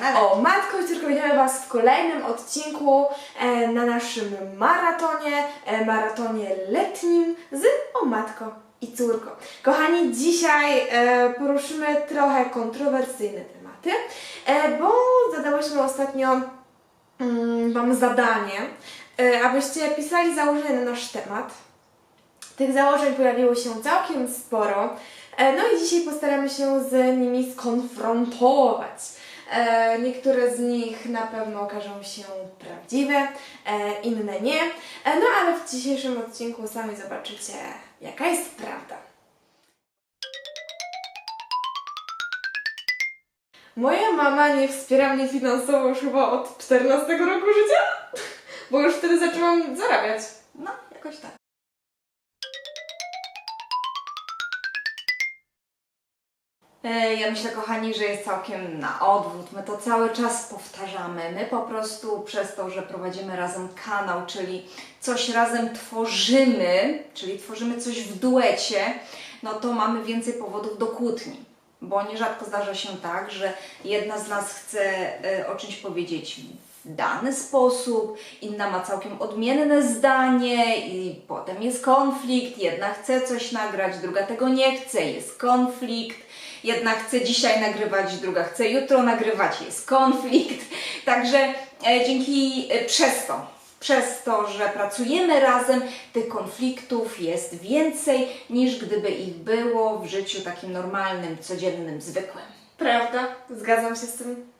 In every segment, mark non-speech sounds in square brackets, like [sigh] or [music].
Na. O, Matko i Córko, witamy Was w kolejnym odcinku e, na naszym maratonie, e, maratonie letnim z O Matko i Córko. Kochani, dzisiaj e, poruszymy trochę kontrowersyjne tematy, e, bo zadałyśmy ostatnio mm, Wam zadanie, e, abyście pisali założenia na nasz temat. Tych założeń pojawiło się całkiem sporo. E, No i dzisiaj postaramy się z nimi skonfrontować. E, Niektóre z nich na pewno okażą się prawdziwe, e, inne nie. E, No ale w dzisiejszym odcinku sami zobaczycie, jaka jest prawda. Moja mama nie wspiera mnie finansowo już chyba od 14 roku życia, bo już wtedy zaczęłam zarabiać. No, jakoś tak. Ja myślę, kochani, że jest całkiem na odwrót. My to cały czas powtarzamy. My po prostu przez to, że prowadzimy razem kanał, czyli coś razem tworzymy, czyli tworzymy coś w duecie, no to mamy więcej powodów do kłótni. Bo nierzadko zdarza się tak, że jedna z nas chce e, o czymś powiedzieć w dany sposób, inna ma całkiem odmienne zdanie i potem jest konflikt. Jedna chce coś nagrać, druga tego nie chce, jest konflikt. Jedna chce dzisiaj nagrywać, druga chce jutro nagrywać, jest konflikt. [laughs] Także e, dzięki e, przez to, przez to, że pracujemy razem, tych konfliktów jest więcej niż gdyby ich było w życiu takim normalnym, codziennym, zwykłym. Prawda? Zgadzam się z tym.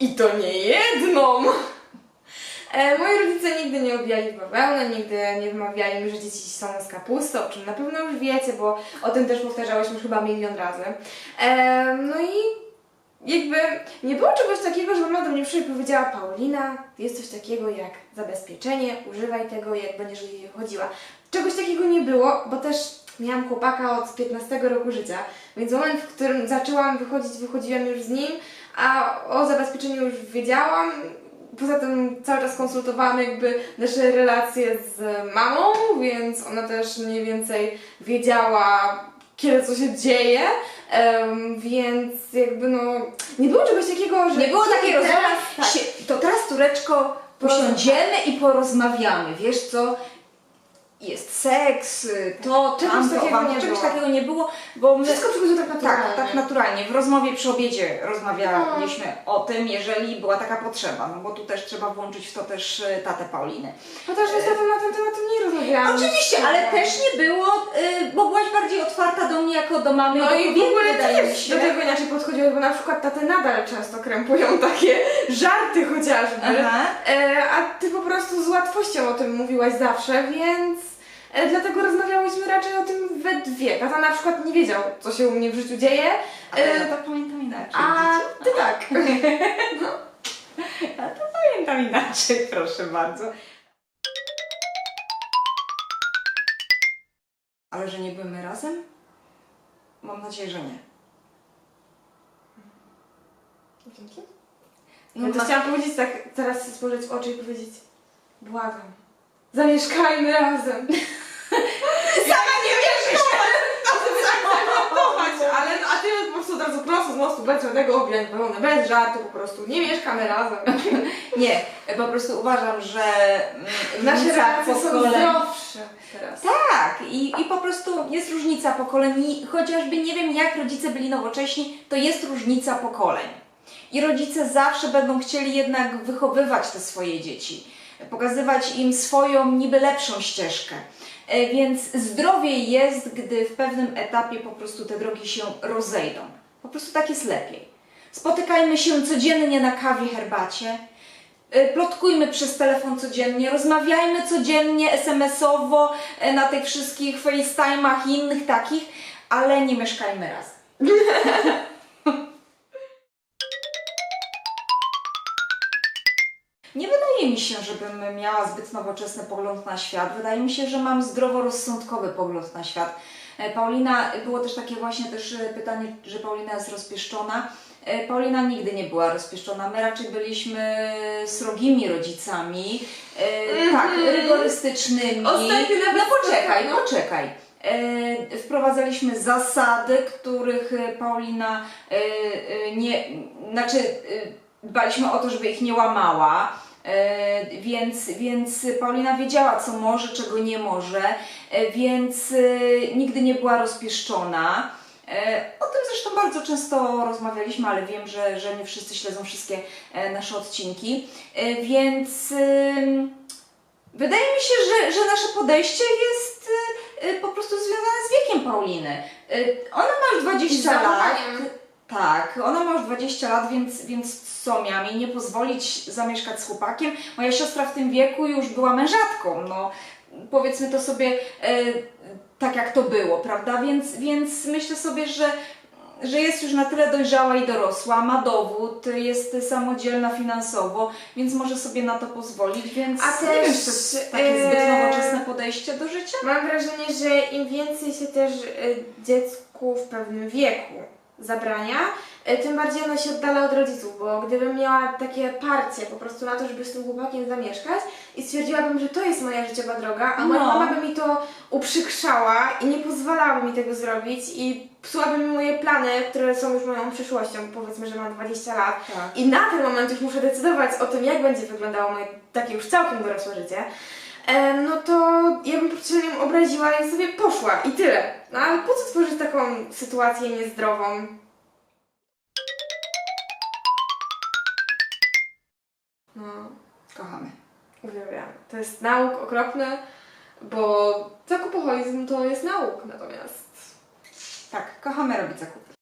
I to nie jedną! E, moi rodzice nigdy nie obijali bawełny, nigdy nie wymawiali mi, że dzieci są z kapustą, o czym na pewno już wiecie, bo o tym też powtarzałyśmy chyba milion razy. E, no i jakby nie było czegoś takiego, że mama do mnie przyszła i powiedziała Paulina, jest coś takiego jak zabezpieczenie, używaj tego jak będziesz chodziła. Czegoś takiego nie było, bo też miałam chłopaka od 15 roku życia, więc moment, w którym zaczęłam wychodzić, wychodziłam już z nim, a o zabezpieczeniu już wiedziałam. Poza tym cały czas konsultowałam jakby nasze relacje z mamą, więc ona też mniej więcej wiedziała, kiedy co się dzieje, em, więc jakby no nie było czegoś takiego, że Nie było takiej rozmowy, tak. to teraz Tureczko posiądziemy i porozmawiamy, wiesz co? Jest seks, y, to, Czegoś tamto, takiego nie czegoś było. takiego nie było, bo my... Wszystko przychodziło tak naturalnie. Tak, tak naturalnie. W rozmowie przy obiedzie rozmawialiśmy o tym, jeżeli była taka potrzeba, no bo tu też trzeba włączyć w to też y, tatę Pauliny. Chociaż niestety na ten temat nie rozmawiałam. Oczywiście, ale też nie było, y, bo byłaś bardziej otwarta do mnie jako do mamy. No do i w ogóle też do tego inaczej podchodziło, bo na przykład taty nadal często krępują [laughs] takie żarty chociażby, Aha. e, a ty po prostu z łatwością o tym mówiłaś zawsze, więc dlatego rozmawiałyśmy raczej o tym we dwie. Tata na przykład nie wiedział, co się u mnie w życiu dzieje, Ale e, ja tak pamiętam inaczej. a ty tak. [laughs] A to pamiętam inaczej, [laughs] proszę bardzo. Ale że nie były razem? Mam nadzieję, że nie. Dzięki. No, Ja to ma- chciałam powiedzieć tak, teraz spojrzeć w oczy i powiedzieć, błagam, zamieszkajmy razem. [laughs] Sama nie wierzysz! Zaakceptować, ale a ty po prostu od razu prosto z mostu, bez żadnego objawienia, bez żartu po prostu, nie mieszkamy razem. [laughs] Nie, po prostu uważam, że mm, Nasze relacje są zdrowsze teraz. Tak, i, i po prostu jest różnica pokoleń. Chociażby nie wiem, jak rodzice byli nowocześni, to jest różnica pokoleń. I rodzice zawsze będą chcieli jednak wychowywać te swoje dzieci, pokazywać im swoją niby lepszą ścieżkę. E, Więc zdrowiej jest, gdy w pewnym etapie po prostu te drogi się rozejdą. Po prostu tak jest lepiej. Spotykajmy się codziennie na kawie, herbacie. Y, Plotkujmy przez telefon codziennie, rozmawiajmy codziennie SMS-owo y, na tych wszystkich FaceTime'ach i innych takich, ale nie mieszkajmy razem. [laughs] Nie wydaje mi się, żebym miała zbyt nowoczesny pogląd na świat. Wydaje mi się, że mam zdroworozsądkowy pogląd na świat. E, Paulina, było też takie właśnie też e, pytanie, że Paulina jest rozpieszczona. E, Paulina nigdy nie była rozpieszczona. My raczej byliśmy srogimi rodzicami, e, tak, rygorystycznymi. Ostatnio nawet No poczekaj, spotkałam- poczekaj. Wprowadzaliśmy zasady, których Paulina nie, znaczy dbaliśmy o to, żeby ich nie łamała. E, Więc, więc Paulina wiedziała, co może, czego nie może, e, więc e, nigdy nie była rozpieszczona. O tym zresztą bardzo często rozmawialiśmy, ale wiem, że, że nie wszyscy śledzą wszystkie nasze odcinki. Więc wydaje mi się, że, że nasze podejście jest po prostu związane z wiekiem Pauliny. Ona ma już 20 lat. Tak, ona ma już 20 lat, więc, więc co, miałam jej nie pozwolić zamieszkać z chłopakiem? Moja siostra w tym wieku już była mężatką, no powiedzmy to sobie e, tak jak to było, prawda? Więc, więc myślę sobie, że, że jest już na tyle dojrzała i dorosła, ma dowód, jest samodzielna finansowo, więc może sobie na to pozwolić, więc A nie wiem, czy to jest takie zbyt e, nowoczesne podejście do życia. Mam wrażenie, że im więcej się też y, dziecku w pewnym wieku zabrania, y, tym bardziej ono się oddala od rodziców, bo gdybym miała takie parcie po prostu na to, żeby z tym chłopakiem zamieszkać i stwierdziłabym, że to jest moja życiowa droga, a moja No. mama by mi to uprzykrzała i nie pozwalałaby mi tego zrobić i psułaby mi moje plany, które są już moją przyszłością, powiedzmy, że mam 20 lat, Tak. i na ten moment już muszę decydować o tym, jak będzie wyglądało moje takie już całkiem dorosłe życie, e, no to ja bym po prostu nią obraziła i sobie poszła i tyle. No ale po co tworzyć taką sytuację niezdrową? No, Kochamy. uwielbiam. To jest nauk okropny, bo zakupoholizm to jest nauk natomiast. Tak, kochamy robić zakupy.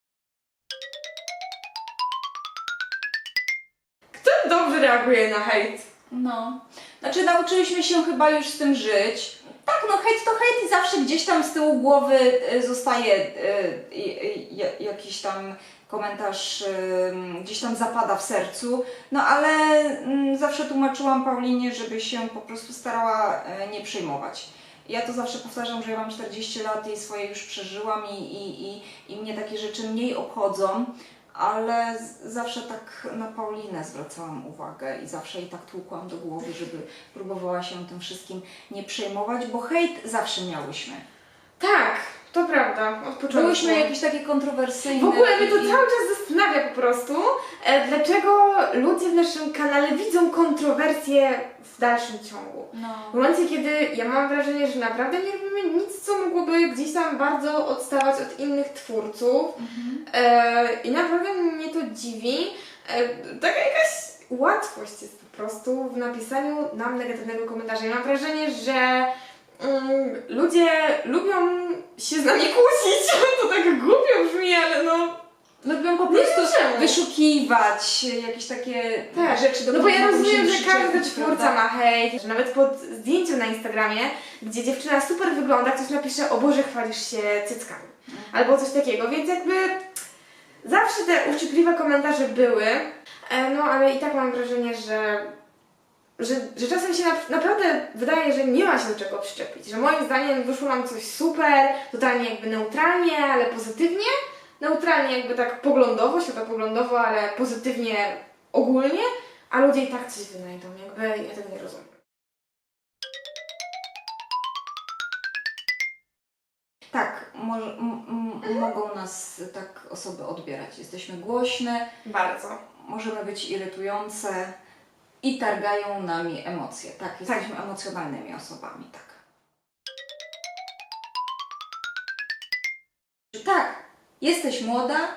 Kto dobrze reaguje na hejt? No, znaczy nauczyliśmy się chyba już z tym żyć. Tak, no hejt to hejt i zawsze gdzieś tam z tyłu głowy y, zostaje y, jakiś tam komentarz, gdzieś tam zapada w sercu. No ale mm, zawsze tłumaczyłam Paulinie, żeby się po prostu starała y, nie przejmować. Ja to zawsze powtarzam, że ja mam 40 lat i swoje już przeżyłam i, i, i, i mnie takie rzeczy mniej obchodzą, ale zawsze tak na Paulinę zwracałam uwagę i zawsze jej tak tłukłam do głowy, żeby próbowała się tym wszystkim nie przejmować, bo hejt zawsze miałyśmy. Tak, to prawda, od początku. Byłyśmy jakieś takie kontrowersyjne. W ogóle mnie to cały czas zastanawia po prostu, e, dlaczego ludzie w naszym kanale widzą kontrowersje w dalszym ciągu. No. W momencie, kiedy ja mam wrażenie, że naprawdę nie robimy nic, co mogłoby gdzieś tam bardzo odstawać od innych twórców e, i naprawdę mnie to dziwi. E, taka jakaś łatwość jest po prostu w napisaniu nam negatywnego komentarza. Ja mam wrażenie, że ludzie lubią się z nami kłócić. [laughs] To tak głupio brzmi, ale no... Lubią po prostu wyszukiwać jakieś takie Tak. rzeczy, do No bo ja rozumiem, że każdy twórca ma hejt, że nawet pod zdjęciem na Instagramie, gdzie dziewczyna super wygląda, ktoś napisze, o Boże, chwalisz się cyckami. Albo coś takiego, więc jakby zawsze te uczciwe komentarze były, e, no ale i tak mam wrażenie, że, że, że czasem się na, naprawdę wydaje, że nie ma się do czego przyczepić, że moim zdaniem wyszło nam coś super, totalnie jakby neutralnie, ale pozytywnie, neutralnie jakby tak poglądowo, światopoglądowo, ale pozytywnie ogólnie, a ludzie i tak coś wynajdą, jakby ja tego nie rozumiem. Tak, może, m, m, mogą nas tak osoby odbierać. Jesteśmy głośne, Bardzo. możemy być irytujące i targają nami emocje. Tak, jesteśmy emocjonalnymi osobami, tak. Tak, jesteś młoda,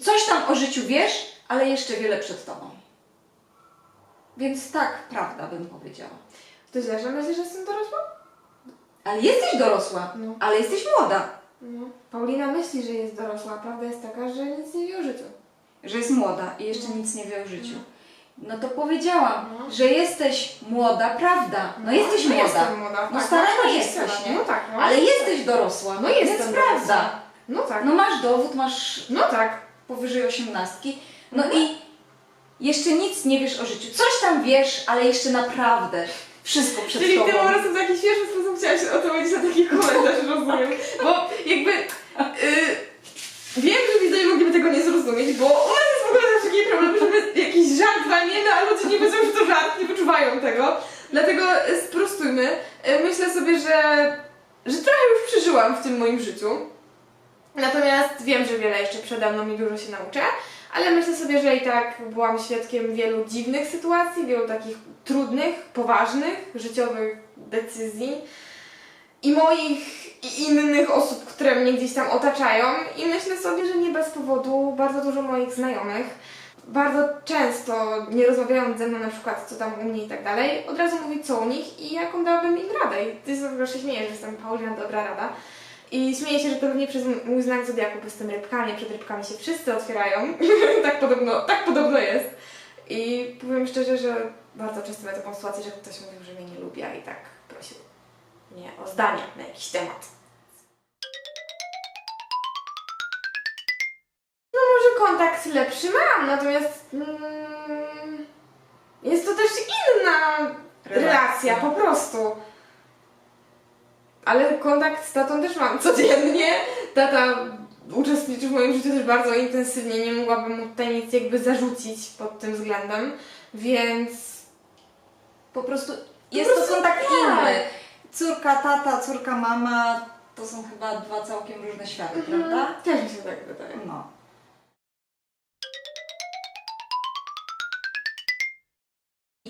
coś tam o życiu wiesz, ale jeszcze wiele przed tobą. Więc tak, prawda bym powiedziała. To źle, że myślisz, że jestem dorosła? Ale jesteś dorosła, No. ale jesteś młoda. No. Paulina myśli, że jest dorosła, a prawda jest taka, że nic nie wie o życiu. że jest młoda i jeszcze No. nic nie wie o życiu. No to powiedziałam, No. że jesteś młoda, prawda? No, jesteś no młoda, Jestem młoda. No tak, stara nie 20 jesteś, lat. nie? No tak, no. ale jesteś dorosła. No jestem Więc dorosła. prawda. No tak. No masz dowód, masz No tak. powyżej osiemnastki. No Mhm. i jeszcze nic nie wiesz o życiu. Coś tam wiesz, ale jeszcze naprawdę wszystko przed Czyli tobą. ty po prostu w jakiś świeższy sposób chciałaś odpowiedzieć na taki komentarz, [laughs] rozumiem. Bo jakby y, wiem, że widzowie mogliby tego nie zrozumieć, bo u nas jest w ogóle też taki problem, że my jakiś żart walniemy, a ludzie nie wiedzą, że to żart, nie wyczuwają tego. Dlatego y, sprostujmy. Y, myślę sobie, że, że trochę już przeżyłam Natomiast wiem, że wiele jeszcze przede mną i dużo się nauczę, ale myślę sobie, że i tak byłam świadkiem wielu dziwnych sytuacji, wielu takich trudnych, poważnych, życiowych decyzji i moich i innych osób, które mnie gdzieś tam otaczają i myślę sobie, że nie bez powodu bardzo dużo moich znajomych bardzo często nie rozmawiając ze mną na przykład co tam u mnie i tak dalej, od razu mówi co u nich i jaką dałabym im radę. I ty sobie się śmiejesz, że jestem Paulina dobra rada. I śmieję się, że to pewnie przez mój znak zodiaku, bo jestem rybkami, przed rybkami się wszyscy otwierają. [laughs] tak, podobno, tak podobno jest. I powiem szczerze, że bardzo często miałam taką sytuację, że ktoś mówił, że mnie nie lubi, a i tak prosił mnie o zdanie na jakiś temat. Lepszy mam, natomiast mm, jest to też inna relacja, po prostu. Ale kontakt z tatą też mam codziennie. Tata uczestniczy w moim życiu też bardzo intensywnie, nie mogłabym mu tutaj nic jakby zarzucić pod tym względem, więc Po prostu jest to prostu kontakt tak. inny. Córka, tata, córka, mama to są chyba dwa całkiem różne światy, prawda? też mi się tak wydaje. No.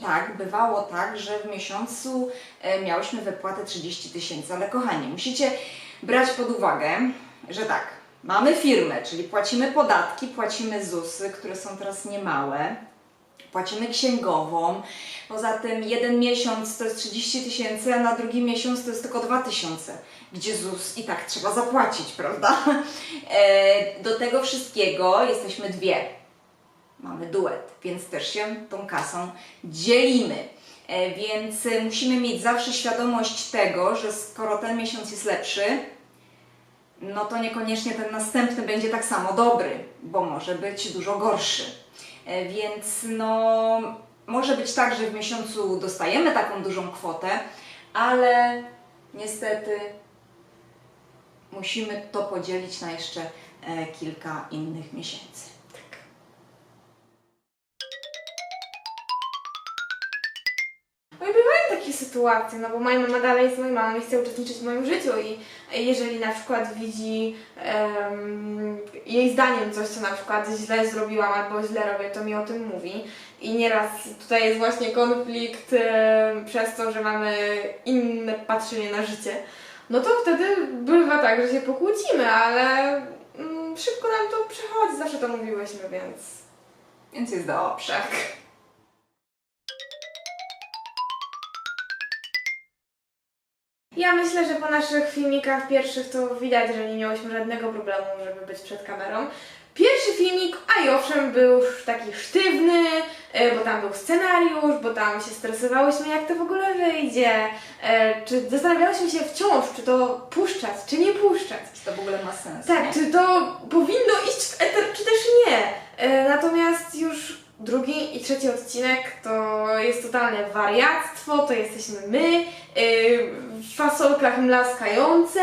Tak, bywało tak, że w miesiącu e, miałyśmy wypłatę 30 tysięcy, ale kochani, musicie brać pod uwagę, że tak, mamy firmę, czyli płacimy podatki, płacimy ZUSy, które są teraz niemałe, płacimy księgową, poza tym jeden miesiąc to jest 30 tysięcy, a na drugi miesiąc to jest tylko 2 tysiące, gdzie ZUS i tak trzeba zapłacić, prawda? E, Do tego wszystkiego jesteśmy dwie. Mamy duet, więc też się tą kasą dzielimy. E, Więc e, musimy mieć zawsze świadomość tego, że skoro ten miesiąc jest lepszy, no to niekoniecznie ten następny będzie tak samo dobry, bo może być dużo gorszy. E, Więc no, może być tak, że w miesiącu dostajemy taką dużą kwotę, ale niestety musimy to podzielić na jeszcze kilka innych miesięcy. Sytuacje, no bo moja mama dalej jest moją mamą i chce uczestniczyć w moim życiu i jeżeli na przykład widzi em, jej zdaniem coś, co na przykład źle zrobiłam albo źle robię, to mi o tym mówi. I nieraz tutaj jest właśnie konflikt em, przez to, że mamy inne patrzenie na życie. No to wtedy bywa tak, że się pokłócimy, ale mm, szybko nam to przechodzi, zawsze to mówiłyśmy, więc Więc jest dobrze. tak. Ja myślę, że po naszych filmikach pierwszych to widać, że nie miałyśmy żadnego problemu, żeby być przed kamerą. Pierwszy filmik, a i owszem, był już taki sztywny, e, bo tam był scenariusz, bo tam się stresowałyśmy, jak to w ogóle wyjdzie, e, czy zastanawiałyśmy się wciąż, czy to puszczać, czy nie puszczać. Czy to w ogóle ma sens? Tak, nie? czy to powinno iść w eter, czy też nie. E, natomiast już drugi i trzeci odcinek to jest totalne wariactwo, to jesteśmy my, e, w fasolkach mlaskające.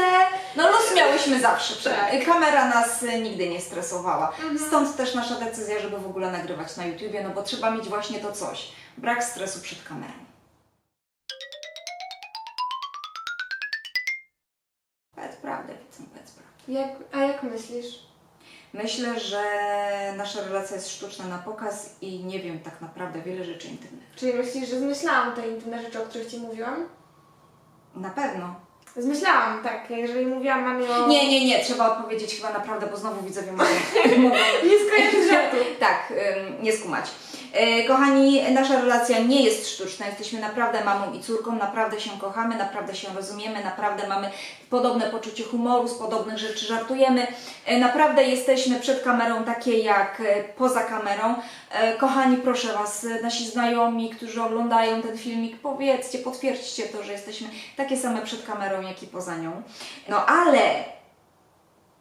No luz miałyśmy zawsze. Tak. Kamera nas y, nigdy nie stresowała. Mhm. Stąd też nasza decyzja, żeby w ogóle nagrywać na YouTubie, no bo trzeba mieć właśnie to coś. Brak stresu przed kamerą. Powiedz prawdę, widzę, powiedz prawdę. Jak, a jak myślisz? Myślę, że nasza relacja jest sztuczna na pokaz i nie wiem tak naprawdę wiele rzeczy intymnych. Czyli myślisz, że zmyślałam te intymne rzeczy, o których Ci mówiłam? Na pewno. Zmyślałam, tak. Jeżeli mówiłam mamie o... Nie, nie, nie, trzeba odpowiedzieć chyba naprawdę, bo znowu widzowie mogą, [laughs] Nie skojarzysz [laughs] żartu. tak, ym, nie skumać. E, Kochani, nasza relacja nie jest sztuczna. Jesteśmy naprawdę mamą i córką, naprawdę się kochamy, naprawdę się rozumiemy, naprawdę mamy podobne poczucie humoru, z podobnych rzeczy żartujemy. E, Naprawdę jesteśmy przed kamerą takie jak e, poza kamerą. E, Kochani, proszę Was, nasi znajomi, którzy oglądają ten filmik, powiedzcie, potwierdźcie to, że jesteśmy takie same przed kamerą, jak i poza nią. No ale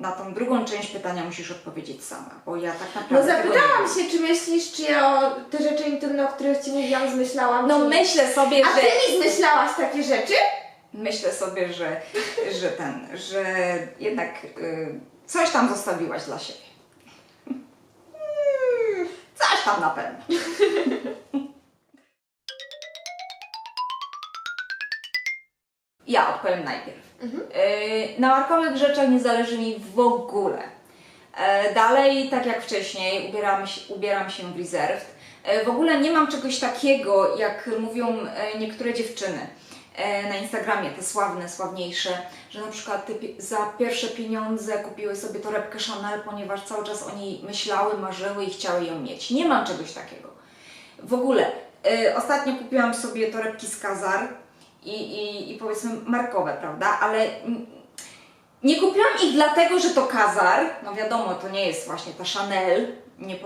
na tą drugą część pytania musisz odpowiedzieć sama, bo ja tak No naprawdę. tego nie zapytałam się, czy myślisz, czy ja o te rzeczy intymne, o których Ci mówiłam, zmyślałam? No czy... myślę sobie, A że. Ty mi zmyślałaś takie rzeczy? Myślę sobie, że, że ten, że jednak y, coś tam zostawiłaś dla siebie. Hmm, Coś tam na pewno. [laughs] Ja odpowiem najpierw. Mhm. Y, na markowych rzeczach nie zależy mi w ogóle. E, Dalej, tak jak wcześniej, ubieram się, ubieram się w reserved. E, W ogóle nie mam czegoś takiego, jak mówią e, niektóre dziewczyny e, na Instagramie, te sławne, sławniejsze, że na przykład za pierwsze pieniądze kupiły sobie torebkę Chanel, ponieważ cały czas o niej myślały, marzyły i chciały ją mieć. Nie mam czegoś takiego. W ogóle, e, ostatnio kupiłam sobie torebki z Kazar i, i, i powiedzmy markowe, prawda? Ale nie kupiłam ich dlatego, że to Kazar. No wiadomo, to nie jest właśnie ta Chanel. Nie,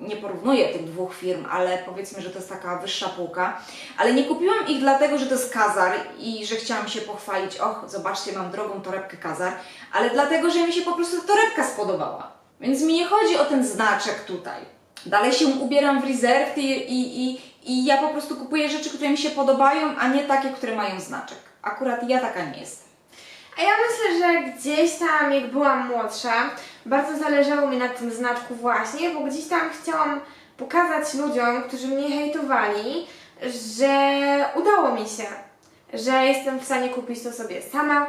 nie porównuję tych dwóch firm, ale powiedzmy, że to jest taka wyższa półka. Ale nie kupiłam ich dlatego, że to jest Kazar i że chciałam się pochwalić. Och, zobaczcie, mam drogą torebkę Kazar. Ale dlatego, że mi się po prostu torebka spodobała. Więc mi nie chodzi o ten znaczek tutaj. Dalej się ubieram w reserve i, i, i, i ja po prostu kupuję rzeczy, które mi się podobają, a nie takie, które mają znaczek. Akurat ja taka nie jestem. A ja myślę, że gdzieś tam, jak byłam młodsza, bardzo zależało mi na tym znaczku właśnie, bo gdzieś tam chciałam pokazać ludziom, którzy mnie hejtowali, że udało mi się, że jestem w stanie kupić to sobie sama,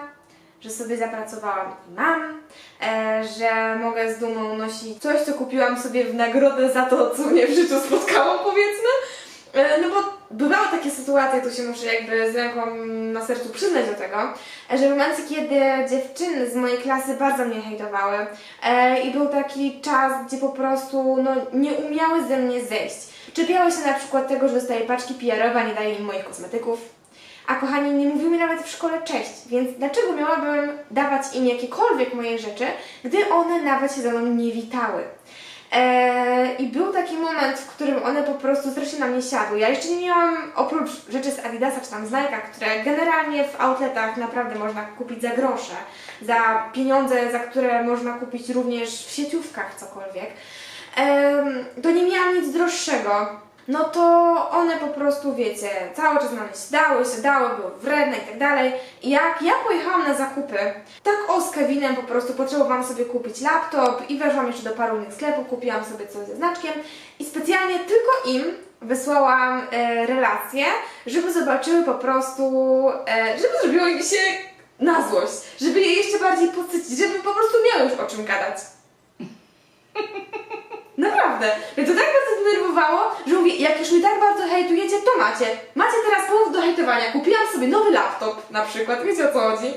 że sobie zapracowałam i mam, e, że mogę z dumą nosić coś, co kupiłam sobie w nagrodę za to, co mnie w życiu spotkało, powiedzmy. E, No bo bywały takie sytuacje, tu się muszę jakby z ręką na sercu przyznać do tego, że w momencie, kiedy dziewczyny z mojej klasy bardzo mnie hejtowały e, i był taki czas, gdzie po prostu no, nie umiały ze mnie zejść. Czepiały się na przykład tego, że dostaję paczki PR-owe, nie daję im moich kosmetyków. A kochani, nie mówiły mi nawet w szkole cześć, więc dlaczego miałabym dawać im jakiekolwiek moje rzeczy, gdy one nawet się ze mną nie witały? Eee, I był taki moment, w którym one po prostu strasznie na mnie siadły. Ja jeszcze nie miałam, oprócz rzeczy z Adidasa czy tam z Nike'a, które generalnie w outletach naprawdę można kupić za grosze, za pieniądze, za które można kupić również w sieciówkach cokolwiek, em, to nie miałam nic droższego. No to one po prostu, wiecie, cały czas na mnie dały, się dały, były wredne i tak dalej. I jak ja pojechałam na zakupy, tak o z Kevinem po prostu potrzebowałam sobie kupić laptop i weszłam jeszcze do paru innych sklepów, kupiłam sobie coś ze znaczkiem i specjalnie tylko im wysłałam e, relację, żeby zobaczyły po prostu, e, żeby zrobiło im się na złość, żeby je jeszcze bardziej podsycić, żeby po prostu miały już o czym gadać. Naprawdę. Mnie to tak bardzo zdenerwowało, że mówię, jak już mi tak bardzo hejtujecie, to macie. Macie teraz powód do hejtowania. Kupiłam sobie nowy laptop na przykład, wiecie o co chodzi.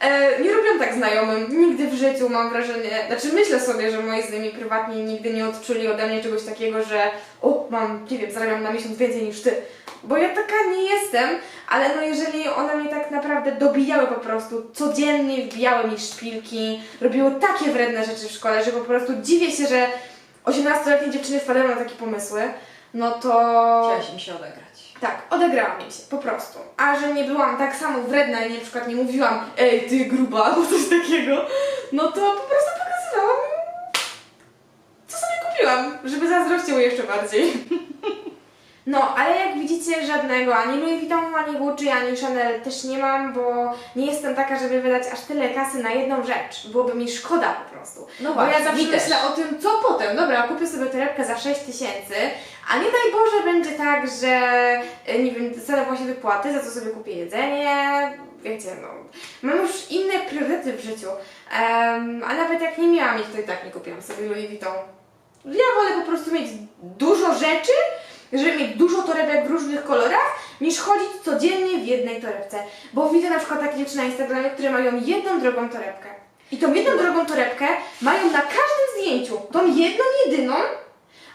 E, nie robiłam tak znajomym, nigdy w życiu mam wrażenie, znaczy myślę sobie, że moi znajomi prywatnie nigdy nie odczuli ode mnie czegoś takiego, że o, mam, nie wiem, zarabiam na miesiąc więcej niż ty. Bo ja taka nie jestem, ale no jeżeli one mnie tak naprawdę dobijały po prostu, codziennie wbijały mi szpilki, robiły takie wredne rzeczy w szkole, że po prostu dziwię się, że 18-letnie dziewczyny wpadają na takie pomysły, no to... Chciałaś mi się odegrać. Tak, odegrałam im się, po prostu. A że nie byłam tak samo wredna i na przykład nie mówiłam ej, ty gruba, albo coś takiego, no to po prostu pokazywałam co sobie kupiłam, żeby zazdrościły jeszcze bardziej. [laughs] No, ale jak widzicie, żadnego ani Louis Vuitton, ani Gucci, ani Chanel też nie mam, bo nie jestem taka, żeby wydać aż tyle kasy na jedną rzecz. Byłoby mi szkoda po prostu. No Bo ja właśnie, zawsze mi też. myślę o tym, co potem. Dobra, kupię sobie torebkę za 6 tysięcy, a nie daj Boże będzie tak, że e, nie wiem, dostanę właśnie wypłaty, za co sobie kupię jedzenie, wiecie, no. Mam już inne priorytety w życiu. Em, a nawet jak nie miałam ich, to i tak nie kupiłam sobie Louis Vuitton. Ja wolę po prostu mieć dużo rzeczy, żeby mieć dużo torebek w różnych kolorach, niż chodzić codziennie w jednej torebce. Bo widzę na przykład takie dziewczyny na Instagramie, które mają jedną drogą torebkę. I tą jedną drogą torebkę mają na każdym zdjęciu, tą jedną, jedyną,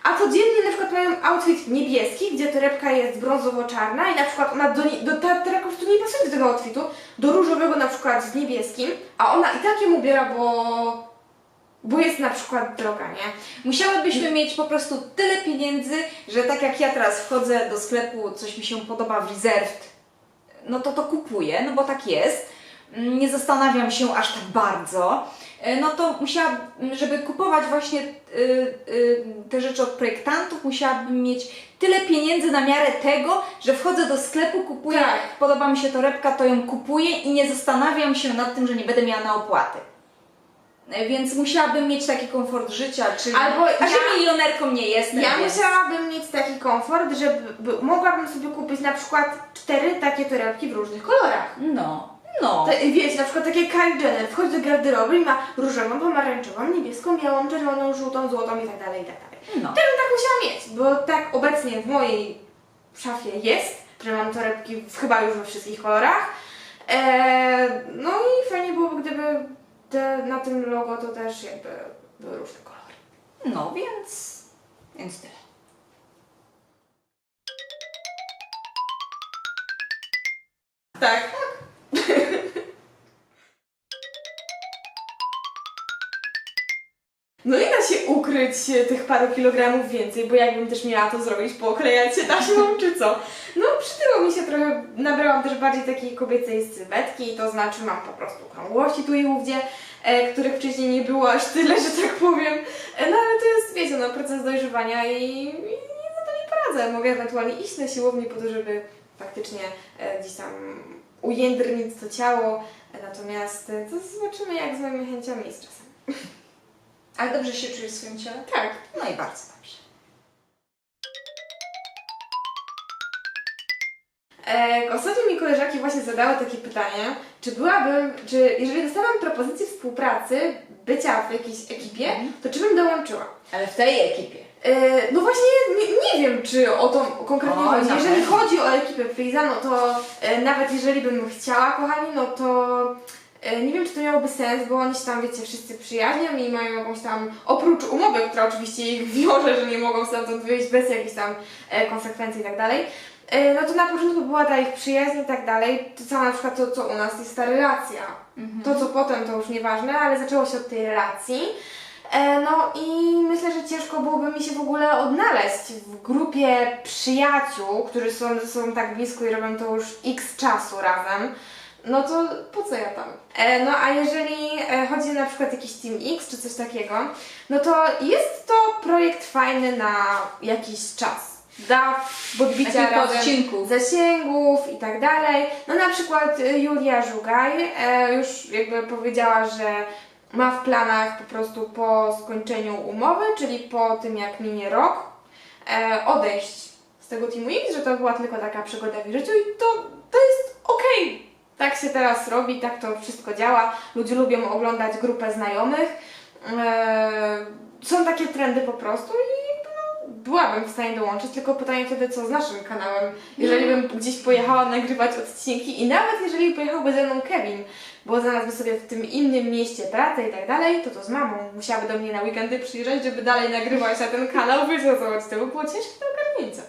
a codziennie na przykład mają outfit niebieski, gdzie torebka jest brązowo-czarna i na przykład ona do, nie- do ta torebka po prostu nie pasuje do tego outfitu, do różowego na przykład z niebieskim, a ona i tak ją ubiera, bo, bo jest na przykład droga, nie? Musiałybyśmy mieć po prostu tyle pieniędzy, że tak jak ja teraz wchodzę do sklepu, coś mi się podoba w Reserved, no to to kupuję, no bo tak jest. Mm, Nie zastanawiam się aż tak bardzo. E, No to musiałabym, żeby kupować właśnie y, y, te rzeczy od projektantów, musiałabym mieć tyle pieniędzy na miarę tego, że wchodzę do sklepu, kupuję, Tak. podoba mi się torebka, to ją kupuję i nie zastanawiam się nad tym, że nie będę miała na opłaty. E, Więc musiałabym mieć taki komfort życia, czyli Albo a ja- że milionerką nie jestem, Ja więc... musiałabym mieć taki komfort, że mogłabym sobie kupić na przykład cztery takie torebki w różnych kolorach. No, No. To, wiecie, na przykład takie Kylie Jenner wchodzi do garderoby i ma różową, pomarańczową, niebieską, białą, czerwoną, żółtą, złotą i tak dalej, i tak dalej. No. Tak musiała mieć, bo tak obecnie w mojej szafie jest, że mam torebki w, chyba już we wszystkich kolorach. Eee, no i fajnie byłoby, gdyby te, na tym logo to też jakby były różne kolory. No, więc... Więc tyle. Tak. No nie da się ukryć e, tych paru kilogramów więcej, bo jakbym też miała to zrobić, pooklejać się taśmą czy co. No przytyło mi się trochę, nabrałam też bardziej takiej kobiecej sylwetki, to znaczy mam po prostu okrągłości tu i ówdzie, e, których wcześniej nie było aż tyle, że tak powiem. E, no ale to jest, wiecie, no proces dojrzewania i, i nie za to nie poradzę. Mogę ewentualnie iść na siłownię po to, żeby faktycznie e, gdzieś tam ujędrnić to ciało, e, natomiast e, to zobaczymy jak z moimi chęciami i z czasem. [laughs] Ale dobrze się czujesz w swoim ciele? Tak. No i bardzo dobrze. E, ostatnio mi koleżanki właśnie zadały takie pytanie, czy byłabym, czy jeżeli dostałam propozycję współpracy, bycia w jakiejś ekipie, to czy bym dołączyła? Ale w tej ekipie. E, no właśnie nie, nie wiem, czy o to konkretnie Oj, chodzi. Jeżeli chodzi o ekipę Freeza, no to e, nawet jeżeli bym chciała, kochani, no to nie wiem, czy to miałoby sens, bo oni się tam, wiecie, wszyscy przyjaźnią i mają jakąś tam, oprócz umowy, która oczywiście ich [laughs] wiąże, że nie mogą stamtąd wyjść bez jakichś tam e, konsekwencji i tak dalej, e, no to na początku była ta ich przyjaźń i tak dalej. To samo na przykład to, co u nas jest ta relacja. To, co potem, to już nieważne, ale zaczęło się od tej relacji. E, No i myślę, że ciężko byłoby mi się w ogóle odnaleźć w grupie przyjaciół, którzy są ze sobą tak blisko i robią to już x czasu razem. No to po co ja tam? E, no a jeżeli e, chodzi na przykład jakiś Team X czy coś takiego, no to jest to projekt fajny na jakiś czas. Da podbicia razem odcinków. zasięgów i tak dalej. No na przykład y, Julia Żugaj e, już jakby powiedziała, że ma w planach po prostu po skończeniu umowy, czyli po tym jak minie rok, e, odejść z tego Teamu X, że to była tylko taka przygoda w życiu i to, to jest okej. Tak się teraz robi, tak to wszystko działa. Ludzie lubią oglądać grupę znajomych. E, są takie trendy po prostu i no, byłabym w stanie dołączyć, tylko pytanie wtedy co z naszym kanałem. Jeżeli bym gdzieś pojechała nagrywać odcinki i nawet jeżeli pojechałby ze mną Kevin, bo znalazłby sobie w tym innym mieście pracę i tak dalej, to to z mamą musiałaby do mnie na weekendy przyjeżdżać, żeby dalej nagrywać na ten kanał, wiecie o co chodzi, to by było ciężkie do ogarnięcia.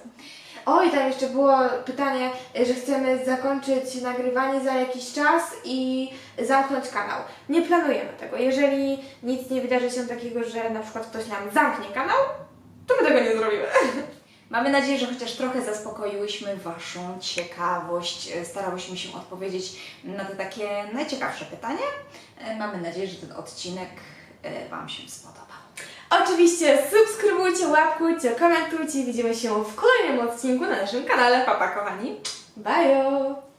Oj, tam jeszcze było pytanie, że chcemy zakończyć nagrywanie za jakiś czas i zamknąć kanał. Nie planujemy tego. Jeżeli nic nie wydarzy się takiego, że na przykład ktoś nam zamknie kanał, to my tego nie zrobimy. [laughs] Mamy nadzieję, że chociaż trochę zaspokoiłyśmy Waszą ciekawość. E, Starałyśmy się odpowiedzieć na te takie najciekawsze pytania. E, Mamy nadzieję, że ten odcinek Wam się spodobał. Oczywiście subskrybujcie, łapkujcie, komentujcie. Widzimy się w kolejnym odcinku na naszym kanale. Papa kochani. Bye!